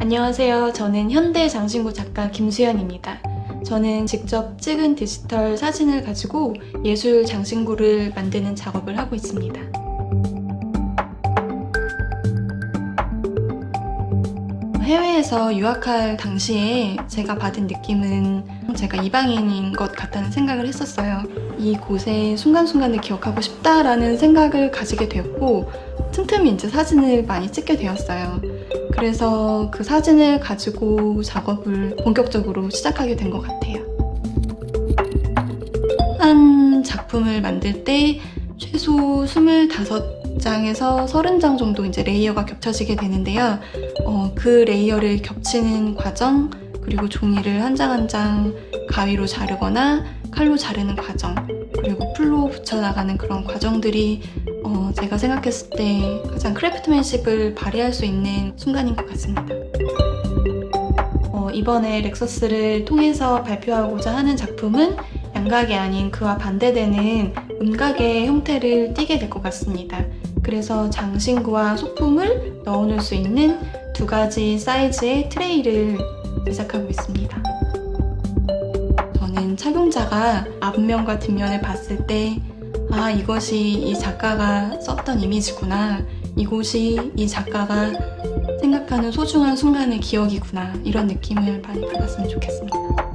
안녕하세요. 저는 현대 장신구 작가 김수현입니다. 저는 직접 찍은 디지털 사진을 가지고 예술 장신구를 만드는 작업을 하고 있습니다. 해외에서 유학할 당시에 제가 받은 느낌은 제가 이방인인 것 같다는 생각을 했었어요. 이 곳의 순간순간을 기억하고 싶다라는 생각을 가지게 되었고, 틈틈이 이제 사진을 많이 찍게 되었어요. 그래서 그 사진을 가지고 작업을 본격적으로 시작하게 된 것 같아요. 한 작품을 만들 때 최소 25장에서 30장 정도 이제 레이어가 겹쳐지게 되는데요. 어, 그 레이어를 겹치는 과정, 그리고 종이를 한 장 한 장 가위로 자르거나 칼로 자르는 과정, 그리고 풀로 붙여나가는 그런 과정들이 어, 제가 생각했을 때 가장 크래프트맨십을 발휘할 수 있는 순간인 것 같습니다. 어, 이번에 렉서스를 통해서 발표하고자 하는 작품은 양각이 아닌 그와 반대되는 음각의 형태를 띠게 될 것 같습니다. 그래서 장신구와 소품을 넣어놓을 수 있는 두 가지 사이즈의 트레이를 제작하고 있습니다. 저는 착용자가 앞면과 뒷면을 봤을 때 아, 이것이 이 작가가 썼던 이미지구나. 이곳이 이 작가가 생각하는 소중한 순간의 기억이구나. 이런 느낌을 많이 받았으면 좋겠습니다.